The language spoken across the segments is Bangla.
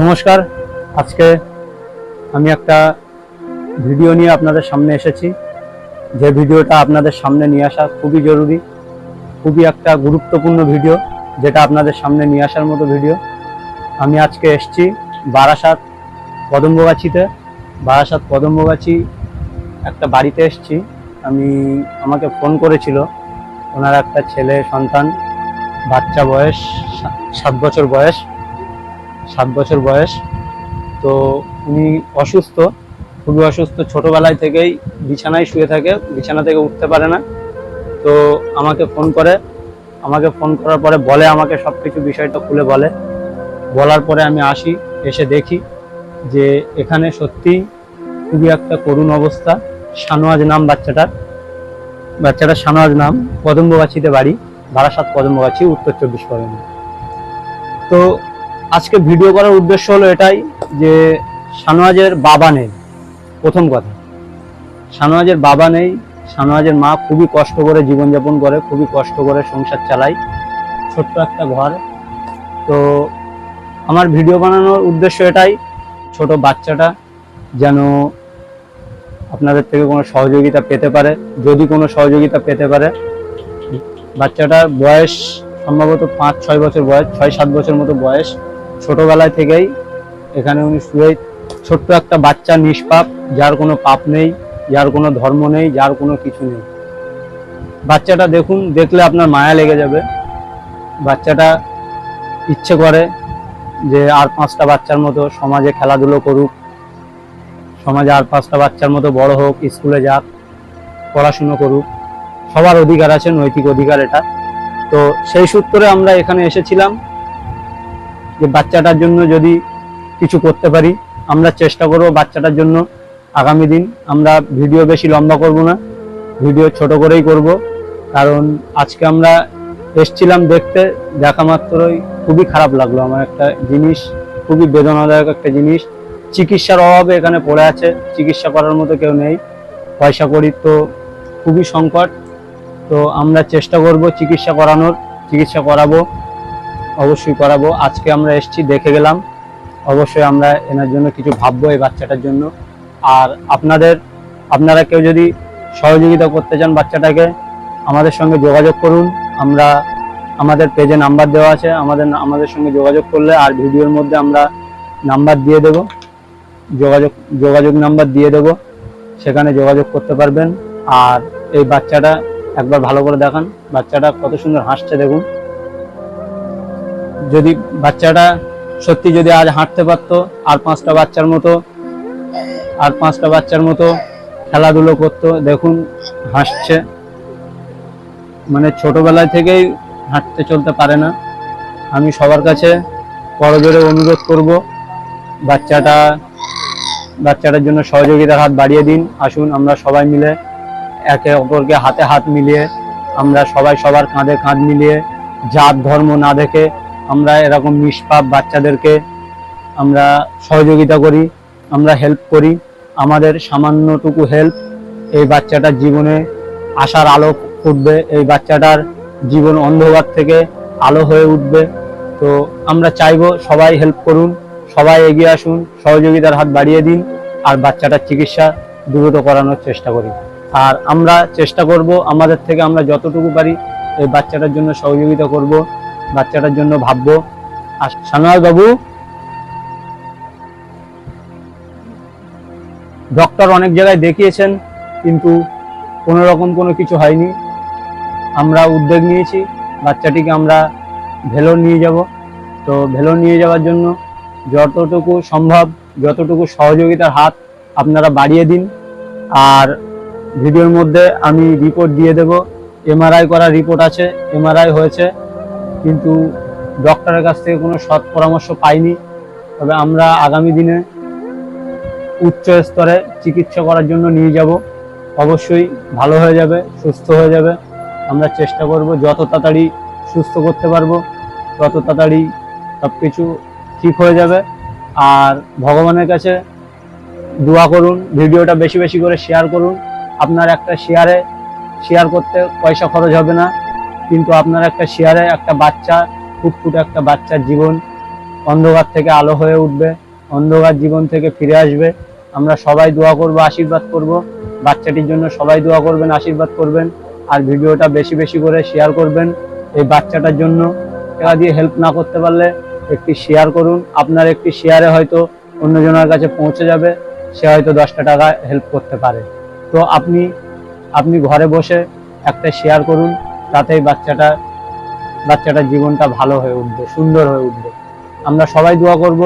নমস্কার। আজকে আমি একটা ভিডিও নিয়ে আপনাদের সামনে এসেছি। যে ভিডিওটা আপনাদের সামনে নিয়ে আসা খুবই জরুরি, খুবই একটা গুরুত্বপূর্ণ ভিডিও, যেটা আপনাদের সামনে নিয়ে আসার মতো ভিডিও। আমি আজকে এসেছি বারাসাত কদম্বগাছিতে। বারাসাত কদম্বগাছি একটা বাড়িতে এসেছি। আমি, আমাকে ফোন করেছিল ওনার একটা ছেলে সন্তান, বাচ্চা বয়স সাত বছর বয়স। সাত বছর বয়স। তো উনি অসুস্থ, খুবই অসুস্থ। ছোটবেলায় থেকেই বিছানায় শুয়ে থাকে, বিছানা থেকে উঠতে পারে না। তো আমাকে ফোন করে। আমাকে ফোন করার পরে বলে আমাকে সব কিছু বিষয়টা খুলে বলে। বলার পরে আমি আসি, এসে দেখি যে এখানে সত্যিই খুবই একটা করুণ অবস্থা। শানোয়াজ নাম বাচ্চাটার। বাচ্চাটার শানোয়াজ নাম কদম্বগাছিতে বাড়ি, বারাসাত কদম্বগাছি উত্তর চব্বিশ পরগনা। তো আজকে ভিডিও করার উদ্দেশ্য হলো এটাই যে শানোয়াজের বাবা নেই। প্রথম কথা। শানোয়াজের বাবা নেই। শানোয়াজের মা খুবই কষ্ট করে জীবনযাপন করে, খুবই কষ্ট করে সংসার চালায়। ছোট্ট একটা ঘর। তো আমার ভিডিও বানানোর উদ্দেশ্য এটাই, ছোট বাচ্চাটা যেন আপনাদের থেকে কোনো সহযোগিতা পেতে পারে। যদি কোনো সহযোগিতা পেতে পারে, বাচ্চাটার বয়স সম্ভবত পাঁচ, ছয় বছর বয়স, ছয়, সাত বছর মতো বয়স। ছোটবেলায় থেকেই এখানে উনি শুয়ে ছোট্ট একটা বাচ্চা নিষ্পাপ, যার কোনো পাপ নেই, যার কোনো ধর্ম নেই, যার কোনো কিছু নেই। বাচ্চাটা দেখুন, দেখলে আপনার মায়া লেগে যাবে। বাচ্চাটা ইচ্ছে করে যে আর পাঁচটা বাচ্চার মতো সমাজে খেলাধুলো করুক। সমাজে আর পাঁচটা বাচ্চার মতো বড় হোক, স্কুলে যাক, পড়াশুনো করুক। সবার অধিকার আছে, নৈতিক অধিকার এটা। তো সেই সূত্রে আমরা এখানে এসেছিলাম। যে বাচ্চাটার জন্য যদি কিছু করতে পারি, আমরা চেষ্টা করব বাচ্চাটার জন্য। আগামী দিন আমরা ভিডিও বেশি লম্বা করব না, ভিডিও ছোট করেই করব। কারণ আজকে আমরা এসছিলাম দেখতে, দেখা মাত্রই খুবই খারাপ লাগল আমার একটা জিনিস, খুবই বেদনাদায়ক একটা জিনিস। চিকিৎসার অভাবে এখানে পড়ে আছে, চিকিৎসা করার মতো কেউ নেই। পয়সা করি তো খুবই সংকট। তো আমরা চেষ্টা করব চিকিৎসা করানোর, চিকিৎসা করাবো। অবশ্যই করাবো। আজকে আমরা এসেছি, দেখে গেলাম। অবশ্যই আমরা এনার জন্য কিছু ভাববো এই বাচ্চাটার জন্য। আর আপনাদের, আপনারা কেউ যদি সহযোগিতা করতে চান বাচ্চাটাকে, আমাদের সঙ্গে যোগাযোগ করুন। আমরা, আমাদের পেজে নাম্বার দেওয়া আছে। আমাদের আমাদের সঙ্গে যোগাযোগ করলে আর ভিডিওর মধ্যে আমরা নাম্বার দিয়ে দেব। যোগাযোগ যোগাযোগ নাম্বার দিয়ে দেব। সেখানে যোগাযোগ করতে পারবেন। আর এই বাচ্চাটা একবার ভালো করে দেখান। বাচ্চাটা কত সুন্দর হাসছে দেখুন। যদি বাচ্চাটা সত্যি যদি আজ হাঁটতে পারতো, আর পাঁচটা বাচ্চার মতো, আর পাঁচটা বাচ্চার মতো খেলাধুলো করতো, দেখুন হাসছে। মানে ছোটবেলায় থেকেই হাঁটতে চলতে পারে না। আমি সবার কাছে করজোরে অনুরোধ করব, বাচ্চাটা, বাচ্চাটার জন্য সহযোগিতার হাত বাড়িয়ে দিন। আসুন আমরা সবাই মিলে একে অপরকে হাতে হাত মিলিয়ে, আমরা সবাই সবার কাঁধে কাঁধ মিলিয়ে জাত, ধর্ম না দেখে আমরা এরকম নিষ্পাপ বাচ্চাদেরকে আমরা সহযোগিতা করি, আমরা হেল্প করি। আমাদের সামান্যটুকু হেল্প এই বাচ্চাটার জীবনে আশার আলো ফুটবে, এই বাচ্চাটার জীবন অন্ধকার থেকে আলো হয়ে উঠবে। তো আমরা চাইব সবাই হেল্প করুন, সবাই এগিয়ে আসুন, সহযোগিতার হাত বাড়িয়ে দিন আর বাচ্চাটার চিকিৎসা দ্রুত করানোর চেষ্টা করি। আর আমরা চেষ্টা করব, আমাদের থেকে আমরা যতটুকু পারি এই বাচ্চাটার জন্য সহযোগিতা করব। বাচ্চাটার জন্য ভাববো। আর সানোয়ার বাবু ডক্টর অনেক জায়গায় দেখিয়েছেন, কিন্তু কোনো রকম কোনো কিছু হয়নি। আমরা উদ্যোগ নিয়েছি, বাচ্চাটিকে আমরা ভেলোর নিয়ে যাব। তো ভেলোর নিয়ে যাওয়ার জন্য যতটুকু সম্ভব, যতটুকু সহযোগিতার হাত আপনারা বাড়িয়ে দিন। আর ভিডিওর মধ্যে আমি রিপোর্ট দিয়ে দেব। এমআরআই করার রিপোর্ট আছে এমআরআই হয়েছে। কিন্তু ডক্টরের কাছ থেকে কোনো সৎ পরামর্শ পাইনি। তবে আমরা আগামী দিনে উচ্চ স্তরে চিকিৎসা করার জন্য নিয়ে যাব। অবশ্যই ভালো হয়ে যাবে, সুস্থ হয়ে যাবে। আমরা চেষ্টা করব যত তাড়াতাড়ি সুস্থ করতে পারব, তত তাড়াতাড়ি সব কিছু ঠিক হয়ে যাবে। আর ভগবানের কাছে দোয়া করুন, ভিডিওটা বেশি বেশি করে শেয়ার করুন। আপনার একটা শেয়ারে শেয়ার করতে পয়সা খরচ হবে না। কিন্তু আপনার একটা শেয়ারে একটা বাচ্চা, ফুটফুটে একটা বাচ্চার জীবন অন্ধকার থেকে আলো হয়ে উঠবে, অন্ধকার জীবন থেকে ফিরে আসবে। আমরা সবাই দোয়া করব, আশীর্বাদ করব। বাচ্চাটির জন্য সবাই দোয়া করবেন, আশীর্বাদ করবেন। আর ভিডিওটা বেশি বেশি করে শেয়ার করবেন এই বাচ্চাটার জন্য। টাকা দিয়ে হেল্প না করতে পারলে একটি শেয়ার করুন। আপনার একটি শেয়ারে হয়তো অন্যজনের কাছে পৌঁছে যাবে, সে হয়তো দশটা টাকা হেল্প করতে পারে। তো আপনি আপনি ঘরে বসে একটা শেয়ার করুন। তাতেই বাচ্চাটা, বাচ্চাটার জীবনটা ভালো হয়ে উঠবে, সুন্দর হয়ে উঠবে। আমরা সবাই দোয়া করব,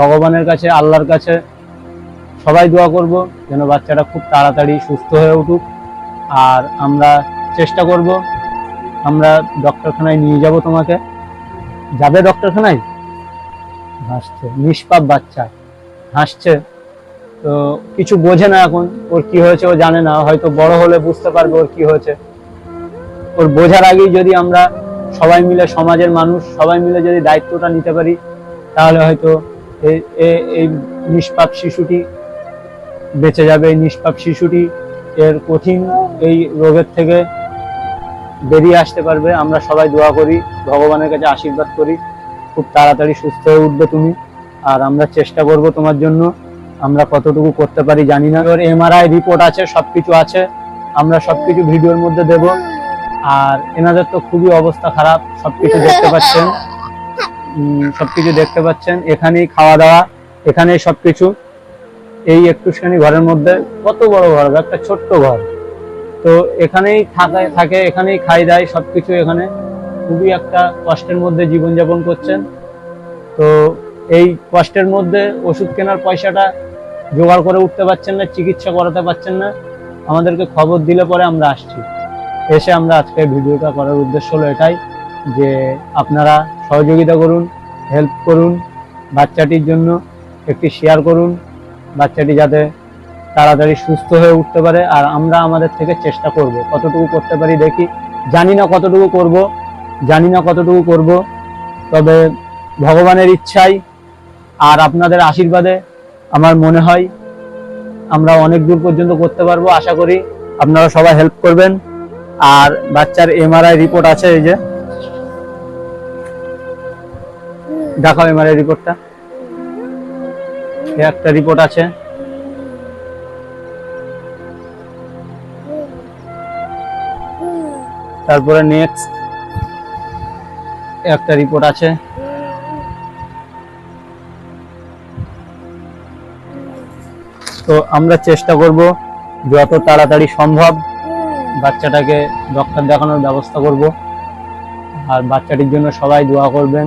ভগবানের কাছে, আল্লাহর কাছে সবাই দোয়া করব, যেন বাচ্চাটা খুব তাড়াতাড়ি সুস্থ হয়ে উঠুক। আর আমরা চেষ্টা করব, আমরা ডক্টরখানায় নিয়ে যাব তোমাকে। যাবে ডক্টরখানায়? হাসছে, নিষ্পাপ বাচ্চা, হাসছে। তো কিছু বোঝে না এখন, ওর কি হয়েছে ও জানে না, হয়তো বড় হলে বুঝতে পারবে ওর কি হয়েছে। ওর বোঝার আগেই যদি আমরা সবাই মিলে, সমাজের মানুষ সবাই মিলে যদি দায়িত্বটা নিতে পারি, তাহলে হয়তো এই- নিষ্পাপ শিশুটি বেঁচে যাবে। এই নিষ্পাপ শিশুটি এর কঠিন এই রোগের থেকে বেরিয়ে আসতে পারবে। আমরা সবাই দোয়া করি, ভগবানের কাছে আশীর্বাদ করি। খুব তাড়াতাড়ি সুস্থ হয়ে উঠবে তুমি। আর আমরা চেষ্টা করব তোমার জন্য। আমরা কতটুকু করতে পারি জানি না। ওর এমআরআই রিপোর্ট আছে সব কিছু আছে। আমরা সবকিছু ভিডিওর মধ্যে দেব। আর এনাদের তো খুবই অবস্থা খারাপ, সবকিছু দেখতে পাচ্ছেন। সবকিছু দেখতে পাচ্ছেন। এখানেই খাওয়া দাওয়া, এখানেই সবকিছু। এই একটুখানি ঘরের মধ্যে কত বড় ঘর একটা ছোট্ট ঘর। তো এখানেই থাকে থাকে, এখানেই খাই দায়, সবকিছু এখানে। খুবই একটা কষ্টের মধ্যে জীবনযাপন করছেন। তো এই কষ্টের মধ্যে ওষুধ কেনার পয়সাটা জোগাড় করে উঠতে পারছেন না, চিকিৎসা করাতে পারছেন না। আমাদেরকে খবর দিলে পরে আমরা আসছি। এসে আমরা আজকে ভিডিওটা করার উদ্দেশ্য হলো এটাই যে আপনারা সহযোগিতা করুন হেল্প করুন, বাচ্চাটির জন্য একটি শেয়ার করুন, বাচ্চাটি যাতে তাড়াতাড়ি সুস্থ হয়ে উঠতে পারে আর আমরা আমাদের থেকে চেষ্টা করব, কতটুকু করতে পারি দেখি। জানি না কতটুকু করব, জানি না কতটুকু করব, তবে ভগবানের ইচ্ছাই আর আপনাদের আশীর্বাদে আমার মনে হয় আমরা অনেক দূর পর্যন্ত করতে পারব, আশা করি আপনারা সবাই হেল্প করবেন। আর বাচ্চার এমআরআই রিপোর্ট আছে এই যে। দেখাও এমআরআই রিপোর্টটা একটা রিপোর্ট আছে। তারপরে নেক্সট একটা রিপোর্ট আছে। তো আমরা চেষ্টা করব যত তাড়াতাড়ি সম্ভব বাচ্চাটাকে ডক্টর দেখানোর ব্যবস্থা করব। আর বাচ্চাটির জন্য সবাই দোয়া করবেন।